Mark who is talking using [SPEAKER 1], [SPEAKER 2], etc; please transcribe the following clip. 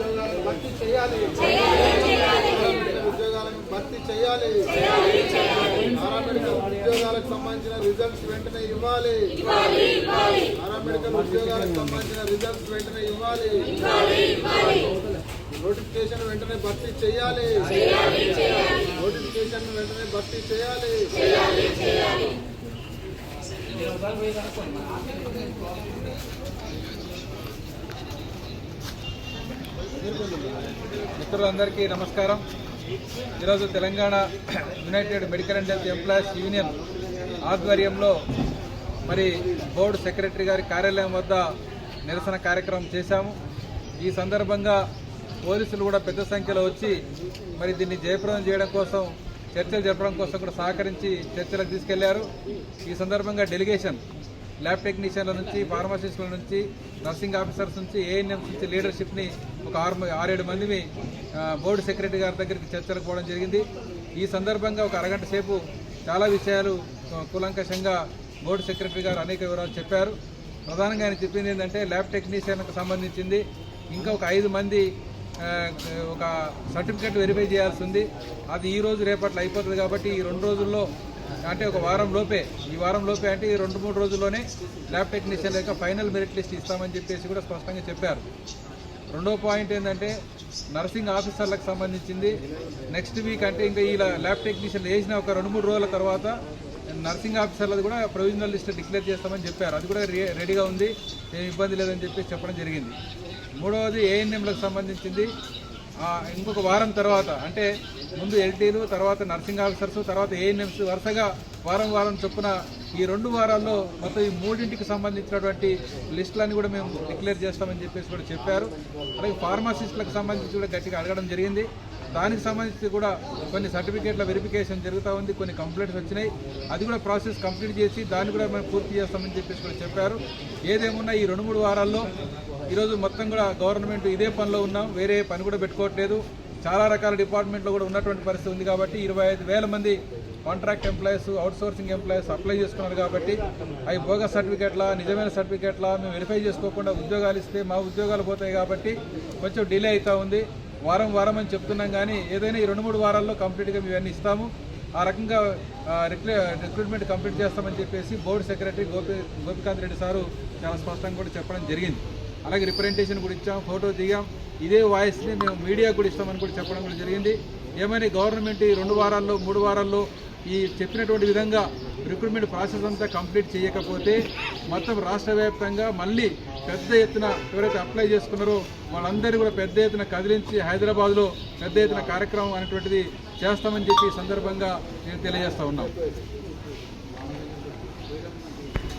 [SPEAKER 1] ఉద్యోగాలను భర్తీ చేయాలి. ఉద్యోగాలను భర్తీ చేయాలి. పారామెడికల్ ఉద్యోగాలకు సంబంధించిన రిజల్ట్స్ వెంటనే ఇవ్వాలి. పారామెడికల్ ఉద్యోగాలకు సంబంధించిన రిజల్ట్స్ వెంటనే ఇవ్వాలి. నోటిఫికేషన్ వెంటనే భర్తీ చేయాలి. నోటిఫికేషన్ వెంటనే భర్తీ చేయాలి.
[SPEAKER 2] మిత్రులందరికీ నమస్కారం. ఈరోజు Telangana united medical and health employees union ఆధ్వర్యంలో మరి బోర్డు సెక్రటరీ గారి కార్యాలయం వద్ద నిరసన కార్యక్రమం చేశాము. ఈ సందర్భంగా పోలీసులు కూడా పెద్ద సంఖ్యలో వచ్చి మరి దీన్ని జయప్రదం చేయడం కోసం చర్చలు జరపడం కోసం కూడా సహకరించి చర్చలకు తీసుకెళ్ళారు. ఈ సందర్భంగా డెలిగేషన్ ల్యాబ్ టెక్నీషియన్ల నుంచి ఫార్మసిస్టుల నుంచి నర్సింగ్ ఆఫీసర్స్ నుంచి ఏఎన్ఎంస్ నుంచి లీడర్షిప్ని ఒక ఆరు ఆరేడు మందిని బోర్డు సెక్రటరీ గారి దగ్గరికి చర్చలకు పోవడం జరిగింది. ఈ సందర్భంగా ఒక అరగంట సేపు చాలా విషయాలు కూలంకషంగా బోర్డు సెక్రటరీ గారు అనేక వివరాలు చెప్పారు. ప్రధానంగా ఆయన చెప్పింది ఏంటంటే ల్యాబ్ టెక్నీషియన్కి సంబంధించింది ఇంకా ఒక ఐదు మంది ఒక సర్టిఫికెట్ వెరిఫై చేయాల్సి ఉంది. అది ఈ రోజు రేపట్లో అయిపోతుంది కాబట్టి ఈ రెండు రోజుల్లో అంటే ఒక వారం లోపే ఈ వారం లోపే అంటే ఈ రెండు మూడు రోజుల్లోనే ల్యాబ్ టెక్నీషియన్ యొక్క ఫైనల్ మెరిట్ లిస్ట్ ఇస్తామని చెప్పేసి కూడా స్పష్టంగా చెప్పారు. రెండో పాయింట్ ఏంటంటే నర్సింగ్ ఆఫీసర్లకు సంబంధించింది. నెక్స్ట్ వీక్ అంటే ఇంకా ఈ ల్యాబ్ టెక్నీషియన్ వేసిన ఒక రెండు మూడు రోజుల తర్వాత నర్సింగ్ ఆఫీసర్లది కూడా ప్రొవిజనల్ లిస్ట్ డిక్లేర్ చేస్తామని చెప్పారు. అది కూడా రెడీగా ఉంది. ఏం ఇబ్బంది లేదని చెప్పి చెప్పడం జరిగింది. మూడవది ఏఎన్ఎంలకు సంబంధించింది. ఇంకొక వారం తర్వాత అంటే ముందు ఎల్టీలు తర్వాత నర్సింగ్ ఆఫీసర్స్ తర్వాత ఏఎన్ఎంస్ వరుసగా వారం వారం చొప్పున ఈ రెండు వారాల్లో మొత్తం ఈ మూడింటికి సంబంధించినటువంటి లిస్టులన్నీ కూడా మేము డిక్లేర్ చేస్తామని చెప్పేసి కూడా చెప్పారు. అలాగే ఫార్మసిస్టులకు సంబంధించి కూడా గట్టిగా అడగడం జరిగింది. దానికి సంబంధించి కూడా కొన్ని సర్టిఫికేట్ల వెరిఫికేషన్ జరుగుతూ ఉంది కొన్ని కంప్లైంట్స్ వచ్చినాయి. అది కూడా ప్రాసెస్ కంప్లీట్ చేసి దాన్ని కూడా మేము పూర్తి చేస్తామని చెప్పేసి కూడా చెప్పారు. ఏదేమున్నా ఈ రెండు మూడు వారాల్లో ఈరోజు మొత్తం కూడా గవర్నమెంట్ ఇదే పనిలో ఉన్నాం వేరే పని కూడా పెట్టుకోవట్లేదు. చాలా రకాల డిపార్ట్మెంట్లో కూడా ఉన్నటువంటి పరిస్థితి ఉంది కాబట్టి ఇరవై ఐదు వేల మంది contract employees outsourcing employees apply చేసుకున్నారు కాబట్టి అవి బోగస్ సర్టిఫికేట్ల నిజమైన సర్టిఫికేట్ల మేము వెరిఫై చేసుకోకుండా ఉద్యోగాలు ఇస్తే మా ఉద్యోగాలు పోతాయి కాబట్టి కొంచెం డిలే అవుతూ ఉంది. వారం వారం అని చెప్తున్నాం కానీ ఏదైనా ఈ రెండు మూడు వారాల్లో కంప్లీట్గా ఇవన్నీ ఇస్తాము. ఆ రకంగా రిక్రూ రిక్రూట్మెంట్ కంప్లీట్ చేస్తామని చెప్పేసి board secretary Gopi Gopikanth Reddy sir చాలా స్పష్టంగా కూడా చెప్పడం జరిగింది. అలాగే రిప్రజెంటేషన్ కూడా ఇచ్చాం ఫోటో దిగాం. ఇదే వాయిస్ని మేము మీడియా కూడా ఇస్తామని కూడా చెప్పడం కూడా జరిగింది. ఏమైనా గవర్నమెంట్ ఈ రెండు వారాల్లో మూడు వారాల్లో ఈ చెప్పినటువంటి విధంగా రిక్రూట్మెంట్ ప్రాసెస్ అంతా కంప్లీట్ చేయకపోతే మొత్తం రాష్ట్ర వ్యాప్తంగా మళ్ళీ పెద్ద ఎత్తున ఎవరైతే అప్లై చేసుకున్నారో వాళ్ళందరూ కూడా పెద్ద ఎత్తున కదిలించి హైదరాబాద్లో పెద్ద ఎత్తున కార్యక్రమం అనేటువంటిది చేస్తామని చెప్పి సందర్భంగా నేను తెలియజేస్తా ఉన్నాం.